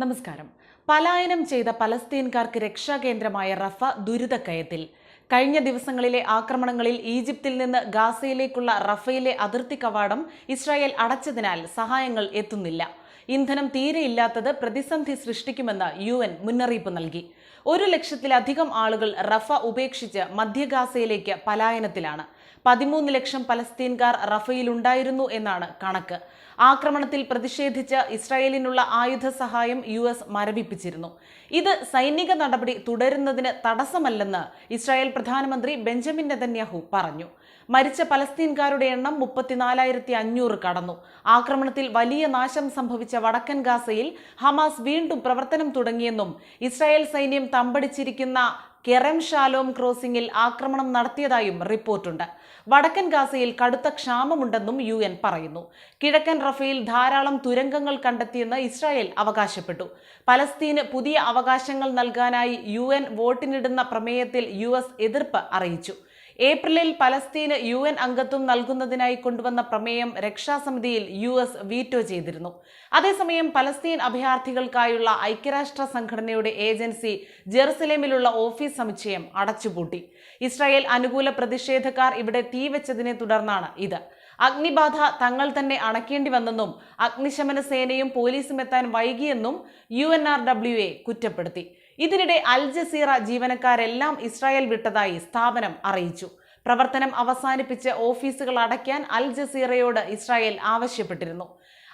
നമസ്കാരം. പലായനം ചെയ്ത പലസ്തീൻകാർക്ക് രക്ഷാകേന്ദ്രമായ റഫ ദുരിതക്കയത്തിൽ. കഴിഞ്ഞ ദിവസങ്ങളിലെ ആക്രമണങ്ങളിൽ ഈജിപ്തിൽ നിന്ന് ഗാസയിലേക്കുള്ള റഫയിലെ അതിർത്തി കവാടം ഇസ്രായേൽ അടച്ചതിനാൽ സഹായങ്ങൾ എത്തുന്നില്ല. ഇന്ധനം തീരെയില്ലാത്തത് പ്രതിസന്ധി സൃഷ്ടിക്കുമെന്ന് യു എൻ മുന്നറിയിപ്പ് നൽകി. ഒരു ലക്ഷത്തിലധികം ആളുകൾ റഫ ഉപേക്ഷിച്ച് മധ്യഗാസയിലേക്ക് പലായനത്തിലാണ്. പതിമൂന്ന് ലക്ഷം പലസ്തീൻകാർ റഫയിലുണ്ടായിരുന്നു എന്നാണ് കണക്ക്. ആക്രമണത്തിൽ പ്രതിഷേധിച്ച് ഇസ്രായേലിനുള്ള ആയുധ സഹായം യു എസ് മരവിപ്പിച്ചിരുന്നു. ഇത് സൈനിക നടപടി തുടരുന്നതിന് തടസ്സമല്ലെന്ന് ഇസ്രായേൽ പ്രധാനമന്ത്രി ബെഞ്ചമിൻ നെതന്യാഹു പറഞ്ഞു. മരിച്ച പലസ്തീൻകാരുടെ എണ്ണം മുപ്പത്തിനാലായിരത്തി അഞ്ഞൂറ് കടന്നു. ആക്രമണത്തിൽ വലിയ നാശം സംഭവിച്ച വടക്കൻ ഗാസയിൽ ഹമാസ് വീണ്ടും പ്രവർത്തനം തുടങ്ങിയെന്നും ഇസ്രായേൽ സൈന്യം തമ്പടിച്ചിരിക്കുന്ന കെറം ഷാലോം ക്രോസിംഗിൽ ആക്രമണം നടത്തിയതായും റിപ്പോർട്ടുണ്ട്. വടക്കൻ ഗാസയിൽ കടുത്ത ക്ഷാമമുണ്ടെന്നും യു എൻ പറയുന്നു. കിഴക്കൻ റഫേൽ ധാരാളം തുരങ്കങ്ങൾ കണ്ടെത്തിയെന്ന് ഇസ്രായേൽ അവകാശപ്പെട്ടു. പലസ്തീന് പുതിയ അവകാശങ്ങൾ നൽകാനായി യു എൻ വോട്ടിനിടുന്ന പ്രമേയത്തിൽ യു എസ് എതിർപ്പ് അറിയിച്ചു. ഏപ്രിലിൽ പലസ്തീന് യു എൻ അംഗത്വം നൽകുന്നതിനായി കൊണ്ടുവന്ന പ്രമേയം രക്ഷാസമിതിയിൽ യു എസ് വീറ്റോ ചെയ്തിരുന്നു. അതേസമയം പലസ്തീൻ അഭയാർത്ഥികൾക്കായുള്ള ഐക്യരാഷ്ട്ര സംഘടനയുടെ ഏജൻസി ജെറുസലേമിലുള്ള ഓഫീസ് സമുച്ചയം അടച്ചുപൂട്ടി. ഇസ്രായേൽ അനുകൂല പ്രതിഷേധക്കാർ ഇവിടെ തീവച്ചതിനെ തുടർന്നാണ് ഇത്. അഗ്നിബാധ തങ്ങൾ തന്നെ അണക്കേണ്ടി വന്നെന്നും അഗ്നിശമന സേനയും പോലീസും എത്താൻ വൈകിയെന്നും U N R W A കുറ്റപ്പെടുത്തി. ഇതിനിടെ അൽ ജസീറ ജീവനക്കാരെല്ലാം ഇസ്രായേൽ വിട്ടതായി സ്ഥാപനം അറിയിച്ചു. പ്രവർത്തനം അവസാനിപ്പിച്ച് ഓഫീസുകൾ അടയ്ക്കാൻ അൽ ജസീറയോട് ഇസ്രായേൽ ആവശ്യപ്പെട്ടിരുന്നു.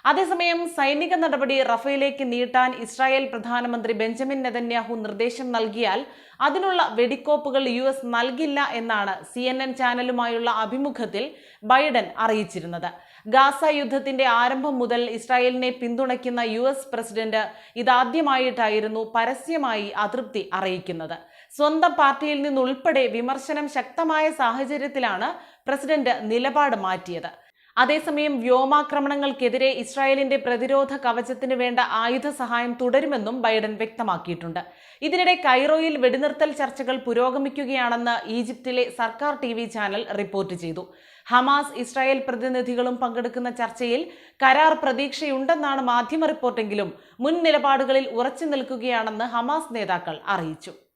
അതേസമയം സൈനിക നടപടി റഫയിലേക്ക് നീട്ടാൻ ഇസ്രായേൽ പ്രധാനമന്ത്രി ബെഞ്ചമിൻ നെതന്യാഹു നിർദ്ദേശം നൽകിയാൽ അതിനുള്ള വെടിക്കോപ്പുകൾ യു എസ് നൽകില്ല എന്നാണ് സി എൻ എൻ ചാനലുമായുള്ള അഭിമുഖത്തിൽ ബൈഡൻ അറിയിച്ചിരുന്നത്. ഗാസ യുദ്ധത്തിന്റെ ആരംഭം മുതൽ ഇസ്രായേലിനെ പിന്തുണയ്ക്കുന്ന യു എസ് പ്രസിഡന്റ് ഇതാദ്യമായിട്ടായിരുന്നു പരസ്യമായി അതൃപ്തി അറിയിക്കുന്നത്. സ്വന്തം പാർട്ടിയിൽ നിന്നുൾപ്പെടെ വിമർശനം ശക്തമായ സാഹചര്യത്തിലാണ് പ്രസിഡന്റ് നിലപാട് മാറ്റിയത്. അതേസമയം വ്യോമാക്രമണങ്ങൾക്കെതിരെ ഇസ്രായേലിന്റെ പ്രതിരോധ കവചത്തിന് വേണ്ട ആയുധ സഹായം തുടരുമെന്നും ബൈഡൻ വ്യക്തമാക്കിയിട്ടുണ്ട്. ഇതിനിടെ കൈറോയിൽ വെടിനിർത്തൽ ചർച്ചകൾ പുരോഗമിക്കുകയാണെന്ന് ഈജിപ്തിലെ സർക്കാർ ടി ചാനൽ റിപ്പോർട്ട് ചെയ്തു. ഹമാസ് ഇസ്രായേൽ പ്രതിനിധികളും പങ്കെടുക്കുന്ന ചർച്ചയിൽ കരാർ പ്രതീക്ഷയുണ്ടെന്നാണ് മാധ്യമ റിപ്പോർട്ടെങ്കിലും മുൻ നിലപാടുകളിൽ ഉറച്ചു നിൽക്കുകയാണെന്ന് ഹമാസ് നേതാക്കൾ അറിയിച്ചു.